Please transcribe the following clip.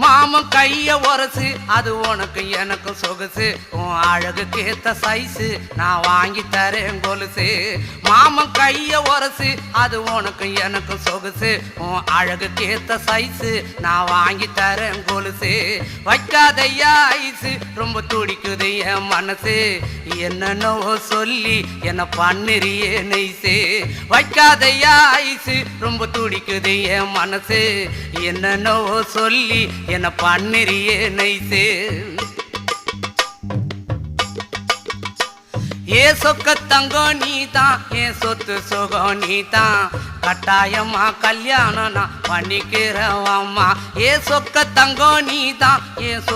மாமன் கைய உரசு அது உனக்கு எனக்கும் சொகுசு. உன் அழகுக்கு ஏத்த சைஸு நான் வாங்கி தரேன் கொலுசு. மாமன் கைய உரசு அது உனக்கு எனக்கும் சொகுசு. உன் அழகுக்கு ஏத்த சைஸு நான் வாங்கி தரேன் கொலுசு. வைக்காதையா ஐசு ரொம்ப துடிக்குது என் மனசு. என்னென்னவோ சொல்லி என்ன பண்ணுறியே நெய்சு. வைக்காதையா ஐசு ரொம்ப துடிக்குது என் மனசு. என்னென்னவோ சொல்லி என்ன பண்ணுறியே நைசு ஏ சொக்க தங்கோ நீ தான் என் சொத்து சுகம் நீ தான் கட்டாயமா கல்யாணம் நான் பண்ணிக்கிறவம்மா. ஏ சொக்க தங்கோ நீ தான் என் சொத்து